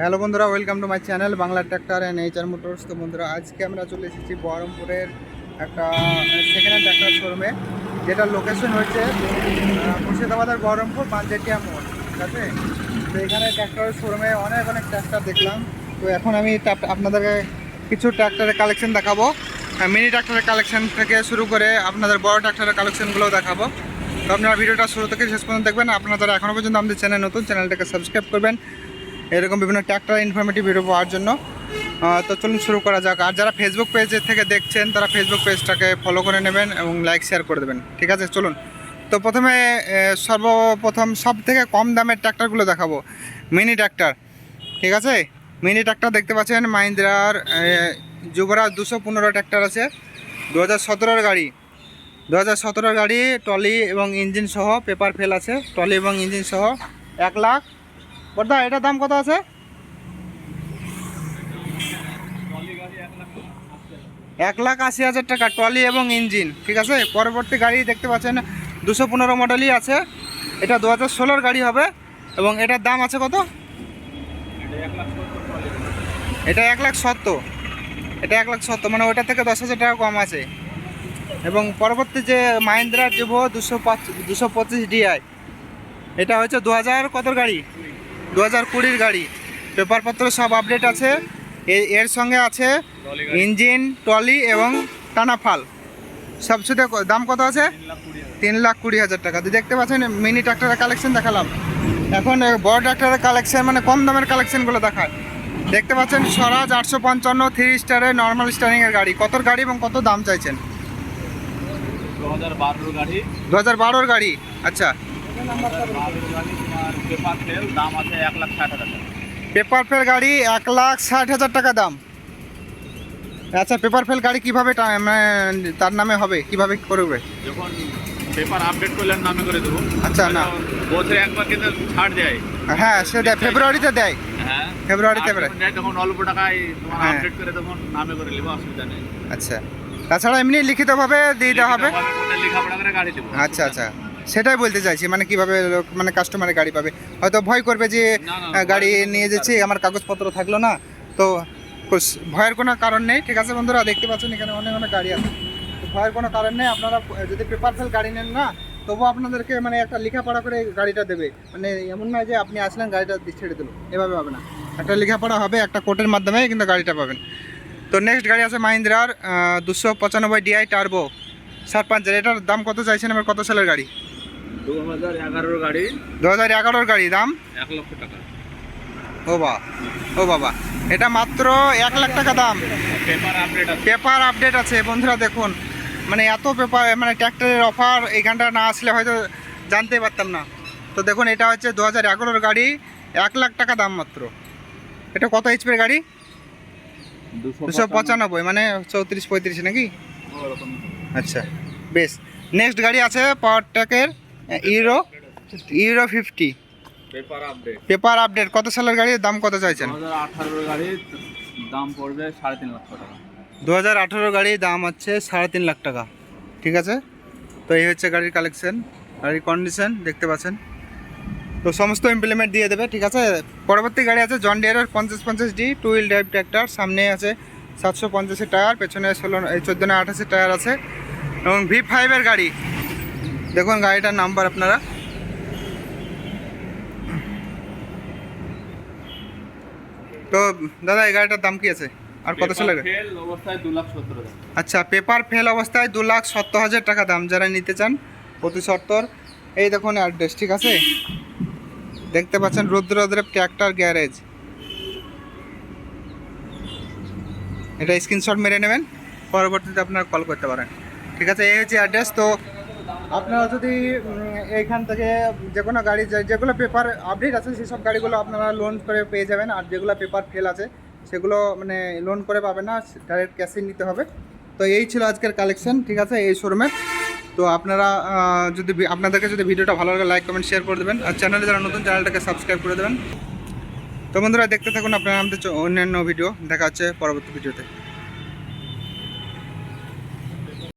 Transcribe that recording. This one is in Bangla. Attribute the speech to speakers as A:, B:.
A: হ্যালো বন্ধুরা welcome to my channel Bangla tractor and HR motors তো বন্ধুরা, আজকে আমরা চলে এসেছি বহরমপুরের একটা সেকেন্ড হ্যান্ড ট্র্যাক্টর শোরুমে যেটার লোকেশন হচ্ছে মুর্শিদাবাদের বহরমপুর পাঞ্জেটিয়া মোড়, ঠিক আছে? তো এখানে ট্র্যাক্টরের শোরুমে অনেক অনেক ট্র্যাক্টর দেখলাম। তো এখন আমি আপনাদেরকে কিছু ট্র্যাক্টরের কালেকশন দেখাবো। মিনি ট্র্যাক্টরের কালেকশন থেকে শুরু করে আপনাদের বড় ট্র্যাক্টরের কালেকশনগুলোও দেখাবো। তো আপনারা ভিডিওটা শুরু থেকে শেষ পর্যন্ত দেখবেন। আপনারা যারা এখনও পর্যন্ত আমাদের চ্যানেল নতুন চ্যানেলটাকে সাবস্ক্রাইব করবেন। এরকম বিভিন্ন ট্র্যাক্টর ইনফরমেটিভ ভিডিও পাওয়ার জন্য। তো চলুন শুরু করা যাক। আর যারা ফেসবুক পেজ থেকে দেখছেন, তারা ফেসবুক পেজটাকে ফলো করে নেবেন এবং লাইক শেয়ার করে দেবেন। ঠিক আছে? চলুন। তো প্রথমে সর্বপ্রথম সব থেকে কম দামের ট্র্যাক্টরগুলো দেখাবো। মিনি ট্র্যাক্টর ঠিক আছে? মিনি ট্র্যাক্টর দেখতে পাচ্ছেন মাহিন্দ্রার যুবরাজ দুশো পনেরো ট্র্যাক্টর আছে। দু হাজার গাড়ি। দু হাজার গাড়ি, ট্রলি এবং ইঞ্জিন সহ পেপার ফেল আছে। ট্রলি এবং ইঞ্জিন সহ এক লাখ। বর্দা এটার দাম কত আছে? এক লাখ আশি হাজার টাকা, ট্রলি এবং ইঞ্জিন, ঠিক আছে? পরবর্তী গাড়ি দেখতে পাচ্ছেন, দুশো পনেরো মডেলই আছে। এটা দু হাজার ষোলোর গাড়ি হবে, এবং এটার দাম আছে কত? এটা এক লাখ সত্তর। এটা এক লাখ সত্তর মানে ওটা থেকে দশ হাজার টাকা কম আছে। এবং পরবর্তী যে মাহিন্দ্রার যুব দুশো পাঁচ, দুশো পঁচিশ ডিআই এটা হচ্ছে দু হাজার কত গাড়ি? দু হাজার কুড়ির গাড়ি। পেপারপত্র সব আপডেট আছে। এর সঙ্গে আছে ইঞ্জিন ট্রলি এবং টানা ফাল। সবচেয়ে ক- দাম কত আছে? তিন লাখ কুড়ি হাজার টাকা। তো দেখতে পাচ্ছেন মিনি ট্রাক্টরের কালেকশন দেখালাম। এখন বড় ট্রাক্টরের কালেকশন মানে কম দামের কালেকশনগুলো দেখায়। দেখতে পাচ্ছেন স্বরাজ আটশো পঞ্চান্ন থ্রি স্টারের নর্মাল স্টারিংয়ের গাড়ি। কত গাড়ি এবং কত দাম চাইছেন?
B: দু হাজার বারোর গাড়ি।
A: আচ্ছা
B: পেপার ফেল দাম আছে এক লাখ ষাট হাজার টাকা
A: পেপার ফেল গাড়ি এক লাখ ষাট হাজার টাকা দাম। আচ্ছা পেপার ফেল গাড়ি কীভাবে মানে তার নামে হবে? কীভাবে করবে?
B: যখন পেপার আপডেট করলে নামে করে দেবো।
A: আচ্ছা, না।
B: বছরে একবার কিন্তু ছাড় দেয়।
A: হ্যাঁ সে দেয়। ফেব্রুয়ারিতে দেয়।
B: হ্যাঁ।
A: ফেব্রুয়ারিতে
B: আর
A: বেরোয়।
B: যখন দেয় তখন অল্প টাকায় তোমার
A: হ্যাঁ।
B: আপডেট করে তখন নামে করে নেব অসুবিধা নেই।
A: আচ্ছা। তাছাড়া এমনি লিখিতভাবে দিয়ে দেওয়া হবে।
B: লেখাপড়া করে গাড়ি দেবো।
A: আচ্ছা আচ্ছা। সেটাই বলতে চাইছি মানে কীভাবে লোক মানে কাস্টমারের গাড়ি পাবে। হয়তো ভয় করবে যে গাড়ি নিয়ে যাচ্ছি আমার কাগজপত্র থাকল না। তো ভয়ের কোনো কারণ নেই ঠিক আছে বন্ধুরা? দেখতে পাচ্ছেন এখানে অনেক অনেক গাড়ি আছে। ভয়ের কোনো কারণ নেই আপনারা যদি পেপার ফেল গাড়ি নেন না তবুও আপনাদেরকে মানে একটা লেখাপড়া করে গাড়িটা দেবে। মানে এমন নয় যে আপনি আসলেন গাড়িটা ছেড়ে দিল। এভাবে হবে না। একটা লেখাপড়া হবে একটা কোর্টের মাধ্যমে কিন্তু গাড়িটা পাবেন। তো নেক্সট গাড়ি আছে মাহিন্দ্রার দুশো পঁচানব্বই ডিআই টার্বো সাত পাঁচের এটার দাম কত চাইছেন? এবার কত সালের গাড়ি?
B: দু হাজার এগারোর গাড়ি।
A: দু হাজার এগারোর গাড়ি দাম?
B: এক লক্ষ টাকা।
A: ও বা ও বাবা। এটা মাত্র এক লাখ টাকা দাম।
B: পেপার আপডেট আছে।
A: পেপার আপডেট আছে বন্ধুরা দেখুন। মানে এত পেপার মানে ট্র্যাক্টরের অফার এইখানটা না আসলে হয়তো জানতেই পারতাম না। তো দেখুন এটা হচ্ছে দু হাজার এগারোর গাড়ি এক লাখ টাকা দাম মাত্র। এটা কত এইচপির গাড়ি? দুশো পঁচানব্বই। মানে চৌত্রিশ পঁয়ত্রিশ নাকি? আচ্ছা বেশ। নেক্সট গাড়ি আছে পাওয়ার ট্র্যাকের euro euro fifty
B: paper update
A: paper update কত সালের গাড়ির দাম কত চাইছেন?
B: দু হাজার আঠারোর গাড়ি দাম পড়বে সাড়ে তিন টাকা।
A: দু হাজার আঠেরো গাড়ির দাম হচ্ছে সাড়ে তিন লাখ টাকা। ঠিক আছে? তো এই হচ্ছে গাড়ির কালেকশন গাড়ির কন্ডিশন দেখতে পাচ্ছেন? তো সমস্ত ইমপ্লিমেন্ট দিয়ে দেবে ঠিক আছে? পরবর্তী গাড়ি আছে জন ডিয়ারের পঞ্চাশ পঞ্চাশ D two wheel drive tractor সামনে আছে সাতশো পঞ্চাশের টায়ার পেছনে ষোলো চোদ্দ না আঠাশের টায়ার আছে। এবং ভি ফাইভের গাড়ি দেখুন গাড়িটার নাম্বার আপনারা। তো দাদা এই গাড়িটার দাম কি আছে? আর কত
B: হাজার।
A: আচ্ছা পেপার ফেল অবস্থায় দু লাখ সত্তর হাজার টাকা দাম। যারা নিতে চান প্রতি সত্তর। এই দেখুন অ্যাড্রেস ঠিক আছে? দেখতে পাচ্ছেন রুদ্রদ্রেব ট্র্যাক্টর গ্যারেজ এটা স্ক্রিনশট মেরে নেবেন পরবর্তীতে আপনারা কল করতে পারেন। ঠিক আছে এই হচ্ছে অ্যাড্রেস তো আপনারা যদি এইখান থেকে যে কোনো গাড়ি যেগুলো পেপার আপডেট আছে, সেসব গাড়িগুলো আপনারা লোন করে পেয়ে যাবেন। আর যেগুলো পেপার ফেল আছে, সেগুলো মানে লোন করে পাবেন না ডাইরেক্ট ক্যাশে নিতে হবে। তো এই ছিল আজকের কালেকশন ঠিক আছে? এই শোরুমে তো আপনারা যদি আপনাদেরকে যদি ভিডিওটা ভালো লাগে লাইক কমেন্ট শেয়ার করে দেবেন। আর চ্যানেলে যারা নতুন চ্যানেলটাকে সাবস্ক্রাইব করে দেবেন। তো বন্ধুরা, দেখতে থাকুন আপনারা আমাদের অন্যান্য ভিডিও দেখা হচ্ছে পরবর্তী ভিডিওতে